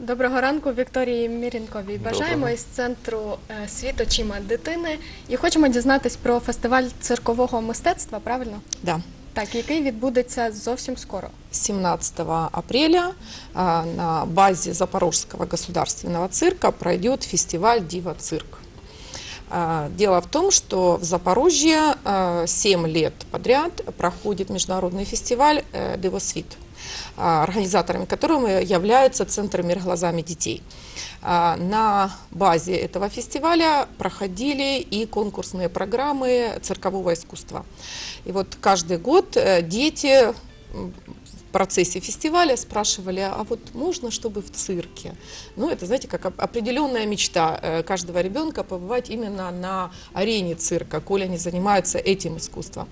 Доброго ранку, Вікторії Мірінковій. Бажаємо Доброго. із центру е, світ очима дитини і хочемо дізнатись про фестиваль циркового мистецтва, правильно? Да. Так, який відбудеться зовсім скоро. 17 апреля на базе Запорожского государственного цирка пройдет фестиваль «Дива цирк». А, Дело в том, что в Запорожье а, 7 лет подряд проходит международный фестиваль э, «Дивосвит», а, организаторами которого является Центр «Мир глазами детей». А, На базе этого фестиваля проходили и конкурсные программы циркового искусства. И вот каждый год э, дети в процессе фестиваля спрашивали, а вот можно, чтобы в цирке? Ну, это, знаете, как оп- определенная мечта э, каждого ребенка побывать именно на арене цирка, коли они занимаются этим искусством.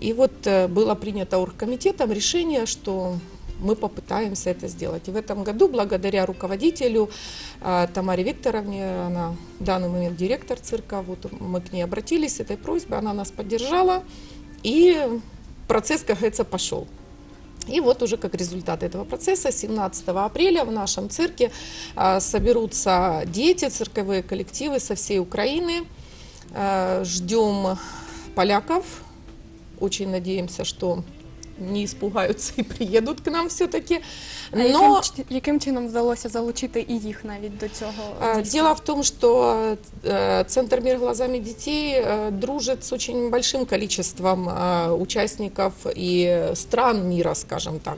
И вот э, было принято оргкомитетом решение, что мы попытаемся это сделать. И в этом году, благодаря руководителю э, Тамаре Викторовне, она в данный момент директор цирка, вот мы к ней обратились с этой просьбой, она нас поддержала, и процесс, как говорится, пошел. И вот уже как результат этого процесса 17 апреля в нашем цирке а, соберутся дети, цирковые коллективы со всей Украины. Ждем поляков. Очень надеемся, что не испугаются и приедут к нам все-таки. А Но яким, ч- яким чином вдалося залучити і їх навіть до цього? А, дійства? Дело в том, что э, Центр «Мир глазами детей» э, дружит с очень большим количеством э, участников и стран мира, скажем так.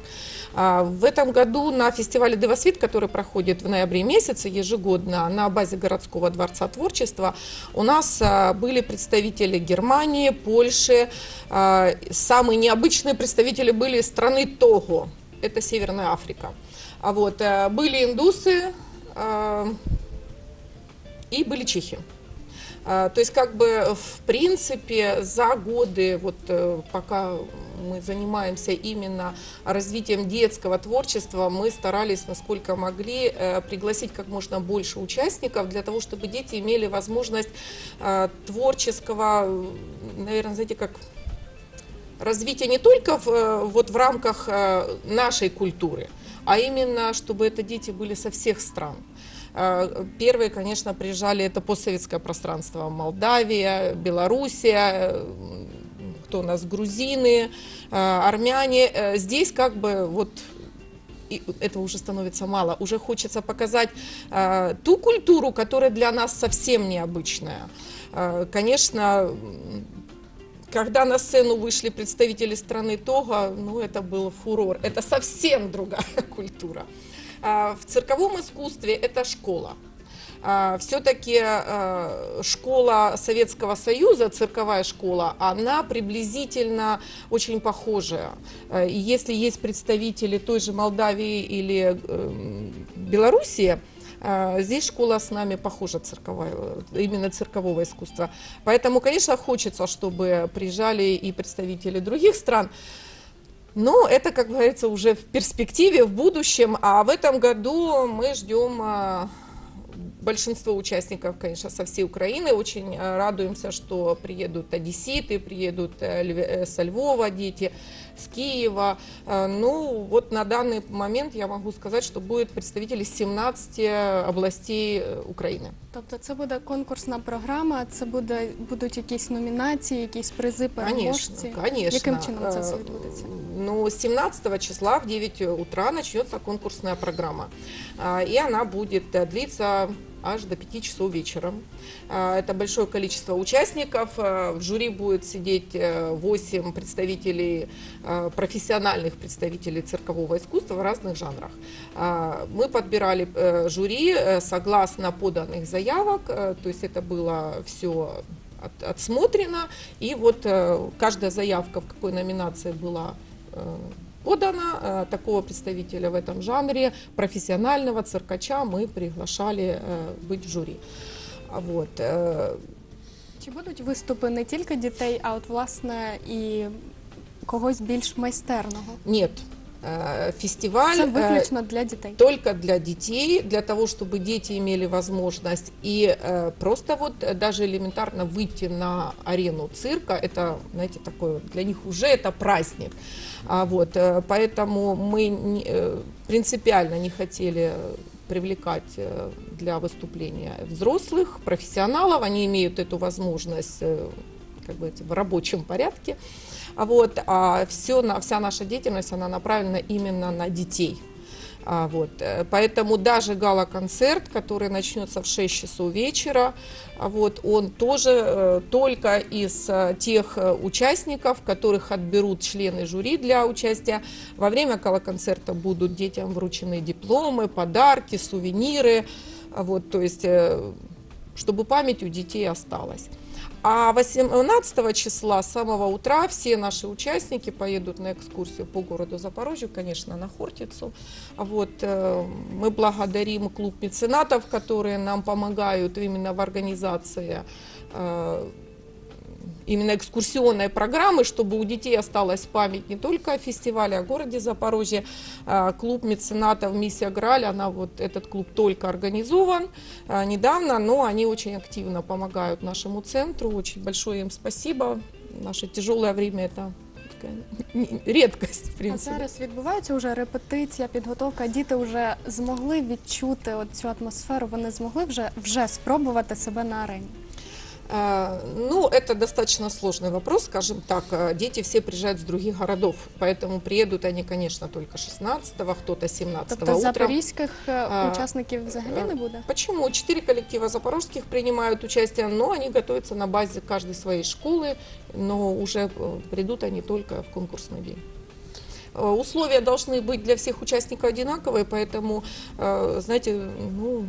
А, В этом году на фестивале «Девосвит», который проходит в ноябре месяце ежегодно на базе городского дворца творчества, у нас а, были представители Германии, Польши. А, Самые необычные представители были из страны Того, это Северная Африка. А вот э, были индусы, а, и были чехи. А, То есть, как бы, в принципе, за годы, вот э, пока мы занимаемся именно развитием детского творчества, мы старались, насколько могли, э, пригласить как можно больше участников для того, чтобы дети имели возможность э, творческого, наверное, знаете, как развития не только в, э, вот в рамках э, нашей культуры, а именно, чтобы это дети были со всех стран. Э, Первые, конечно, приезжали это постсоветское пространство. Молдавия, Белоруссия, кто у нас, грузины, армяне. Здесь как бы вот и этого уже становится мало. Уже хочется показать э, ту культуру, которая для нас совсем необычная. Э, конечно, когда на сцену вышли представители страны Того, ну это был фурор. Это совсем другая культура. А, В цирковом искусстве это школа. Все-таки школа Советского Союза, цирковая школа, она приблизительно очень похожая. Если есть представители той же Молдавии или эм, Белоруссии, Здесь школа с нами похожа цирковая, именно циркового искусства. Поэтому, конечно, хочется, чтобы приезжали и представители других стран. Но это, как говорится, уже в перспективе, в будущем. А в этом году мы ждем а, большинство участников, конечно, со всей Украины. Очень а, радуемся, что приедут одесситы, приедут э, Льве- э, со Львова дети, с Киева. А, Ну, вот на данный момент я могу сказать, что будет представители 17 областей э, Украины. Тобто це буде конкурсна програма, це буде будуть якісь номінації, якісь призи переможці. Конечно, конечно. Яким чином це все Э, відбудеться? Ну, с 17 числа в 9 утра начнется конкурсная программа. А, И она будет э, длиться аж до 5 часов вечера. Это большое количество участников. А, В жюри будет сидеть 8 представителей, а, профессиональных представителей циркового искусства в разных жанрах. А, Мы подбирали э, жюри э, согласно поданных заявок, э, то есть это было все от- отсмотрено, и вот э, каждая заявка, в какой номинации была э, подана, э, такого представителя в этом жанре, профессионального циркача мы приглашали э, быть в жюри. А Вот. э, Чи будуть виступи не тільки дітей, а от власне і когось більш майстерного? Нет, э, фестиваль... Це э, виключно для дітей. только для детей, для того, чтобы дети имели возможность и э, просто вот э, даже элементарно выйти на арену цирка, это, знаете, такое для них уже это праздник. А вот, э, поэтому мы э, принципиально не хотели привлекать э, для выступления взрослых, профессионалов. Они имеют эту возможность э, как бы в рабочем порядке. А Вот, а все, вся наша деятельность, она направлена именно на детей. А, вот, э, поэтому даже гала-концерт, который начнется в 6 часов вечера, а вот, он тоже э, только из э, тех участников, которых отберут члены жюри для участия. Во время гала-концерта будут детям вручены дипломы, подарки, сувениры, вот, то есть, чтобы память у детей осталась. А 18 числа с самого утра все наши участники поедут на экскурсию по городу Запорожью, конечно, на Хортицу. Вот, э, мы благодарим клуб меценатов, которые нам помогают именно в организации э, именно экскурсионной программы, чтобы у детей осталась память не только о фестивале, а о городе Запорожье. А, Клуб меценатов «Миссия Граль», она вот, этот клуб только организован а, недавно, но они очень активно помогают нашему центру. Очень большое им спасибо. Наше тяжелое время это такая редкость, в А принципе. зараз відбувається вже репетиція, підготовка. Діти вже змогли відчути от цю атмосферу. Вони змогли вже вже спробувати себе на арені. А, Ну, это достаточно сложный вопрос, скажем так. А, Дети все приезжают с других городов, поэтому приедут они, конечно, только 16-го, кто-то 17-го Тобто утром. запорізьких е, А, учасників взагалі не буде. Почему? Четыре коллектива запорожских принимают участие, но они готовятся на базе каждой своей школы, но уже э, придут они только в конкурсный день. Э, Условия должны быть для всех участников одинаковые, поэтому, э, знаете, ну,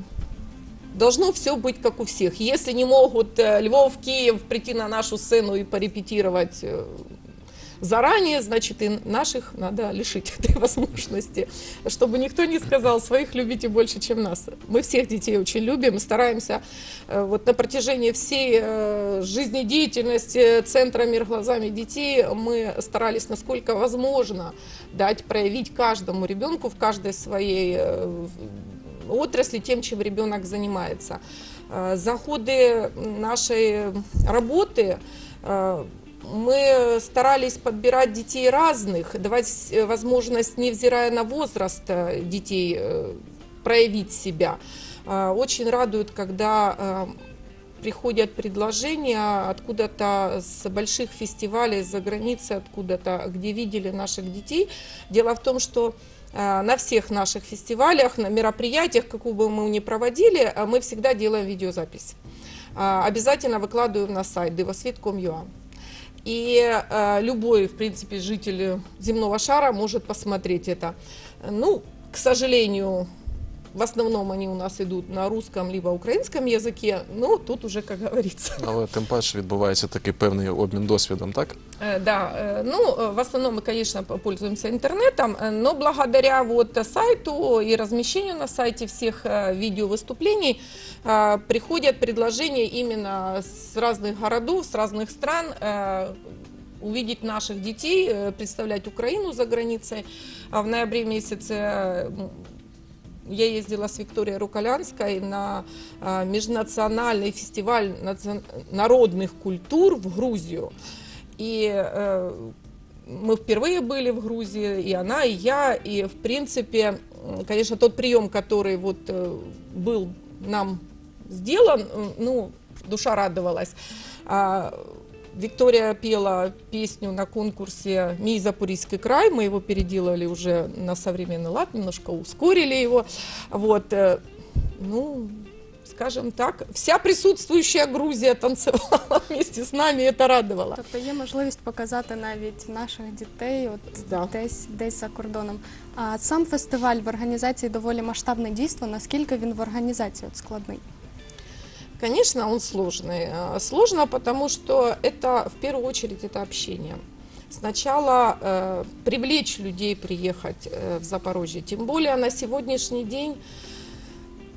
должно все быть как у всех. Если не могут э, Львов, Киев прийти на нашу сцену и порепетировать э, заранее, значит, и наших надо лишить этой возможности, чтобы никто не сказал, своих любите больше, чем нас. Мы всех детей очень любим, стараемся э, вот на протяжении всей жизнедеятельности Центра «Мир глазами детей» мы старались, насколько возможно, дать проявить каждому ребенку в каждой своей отрасли тем, чем ребенок занимается. Э, За ходы нашей работы э, мы старались подбирать детей разных, давать э, возможность, невзирая на возраст детей, проявить себя. Очень радует, когда приходят предложения откуда-то с больших фестивалей, за границы откуда-то, где видели наших детей. Дело в том, что на всех наших фестивалях, на мероприятиях, какую бы мы ни проводили, э, мы всегда делаем видеозапись. А, Обязательно выкладываем на сайт devasвет.com.ua. И э, любой, в принципе, житель земного шара может посмотреть это. Ну, к сожалению, в основном они у нас идут на русском либо украинском языке, но тут уже, как говорится. Але тим паче відбувається такий певний обмін досвідом, так? Э, Да, э, ну, э, в основном мы, конечно, п- пользуемся интернетом, э, но благодаря вот э, сайту и размещению на сайте всех э, видеовыступлений э, приходят предложения именно с разных городов, с разных стран э, увидеть наших детей, э, представлять Украину за границей. А в ноябре месяце э, м, я ездила с Викторией Руколянской на а, межнациональный фестиваль народных культур в Грузию. И э, мы впервые были в Грузии, и она, и я, и в принципе, конечно, тот прием, который вот э, был нам сделан, ну, душа радовалась. А, Виктория пела песню на конкурсе «Мій Запорізький край». Мы его переделали уже на современный лад, немножко ускорили его. Вот, э, ну, скажем так, вся присутствующая Грузия танцевала вместе с нами, и это радовало. Тобто є можливість показати навіть наших дітей от Да. десь десь за кордоном. А сам фестиваль в організації доволі масштабне дійство. Наскільки він в організації от складний? Конечно, он сложный. А, Сложно, потому что это в первую очередь это общение. Сначала э, привлечь людей приехать э, в Запорожье. Тем более на сегодняшний день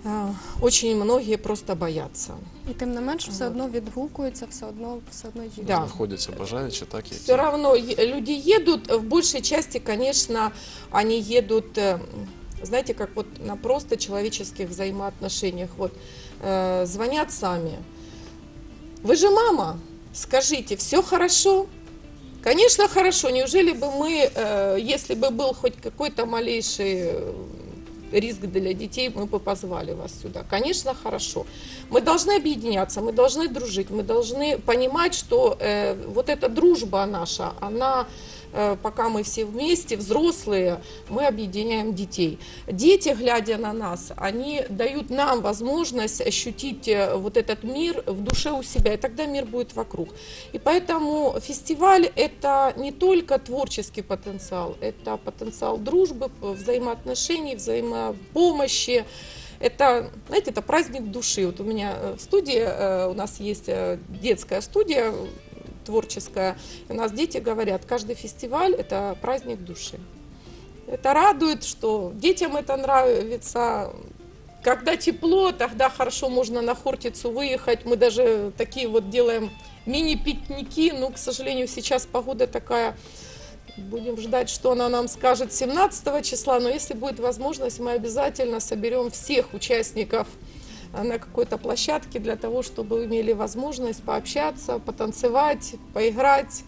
э, очень многие просто боятся. І тим не менш, все Вот. одно відгукуються, все одно все одно їдуть. Да. Знаходяться бажаючі, так? Які... Все равно е- люди едут, в большей части, конечно, они едут, э, знаете, как вот на просто человеческих взаимоотношениях. Вот э, звонят сами. Вы же мама, скажите, все хорошо? Конечно, хорошо. Неужели бы мы, э, если бы был хоть какой-то малейший э, риск для детей, мы бы позвали вас сюда. Конечно, хорошо. Мы должны объединяться, мы должны дружить, мы должны понимать, что э, вот эта дружба наша, она пока мы все вместе, взрослые, мы объединяем детей. Дети, глядя на нас, они дают нам возможность ощутить э, вот этот мир в душе у себя, и тогда мир будет вокруг. И поэтому фестиваль – это не только творческий потенциал, это потенциал дружбы, взаимоотношений, взаимопомощи. Это, знаете, это праздник души. Вот у меня э, в студии, э, у нас есть э, детская студия творческая, у нас дети говорят, каждый фестиваль – это праздник души. Это радует, что детям это нравится. Когда тепло, тогда хорошо можно на Хортицу выехать. Мы даже такие вот делаем мини-пикники. Ну, к сожалению, сейчас погода такая. Будем ждать, что она нам скажет 17 числа. Но если будет возможность, мы обязательно соберем всех участников на какой-то площадке для того, чтобы имели возможность пообщаться, потанцевать, поиграть.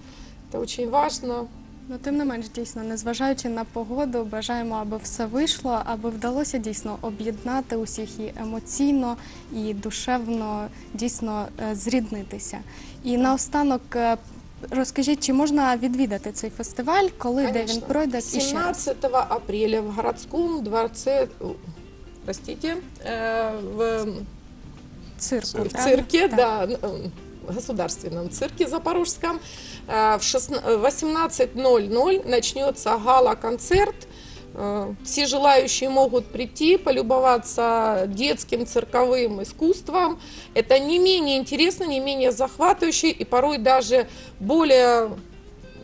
Это очень важно. Ну, тим не менш, дійсно, незважаючи на погоду, бажаємо, аби все вийшло, аби вдалося дійсно об'єднати усіх і емоційно, і душевно дійсно е, зріднитися. І наостанок е, розкажіть, чи можна відвідати цей фестиваль, коли де він пройде і 17 апреля в городском дворце, о, простите, э, в цирку. Цирк. в цирке, да, э, государственном цирке запорожском. Э, В шестна- э, 18.00 начнется гала-концерт. Э, Все желающие могут прийти, полюбоваться детским цирковым искусством. Это не менее интересно, не менее захватывающе и порой даже более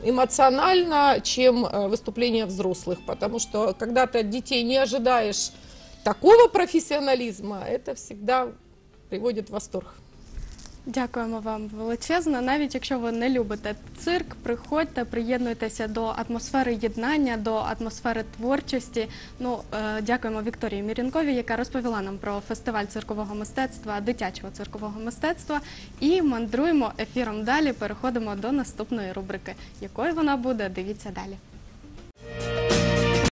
эмоционально, чем э, выступления взрослых. Потому что когда ты от детей не ожидаешь такого профессионализма, это всегда приводит в восторг. Дякуємо вам величезно. Навіть якщо ви не любите цирк, приходьте, приєднуйтеся до атмосфери єднання, до атмосфери творчості. Ну е, дякуємо Вікторії Мірінковій, яка розповіла нам про фестиваль циркового мистецтва, дитячого циркового мистецтва. І мандруємо ефіром далі. Переходимо до наступної рубрики. Якою вона буде? Дивіться далі.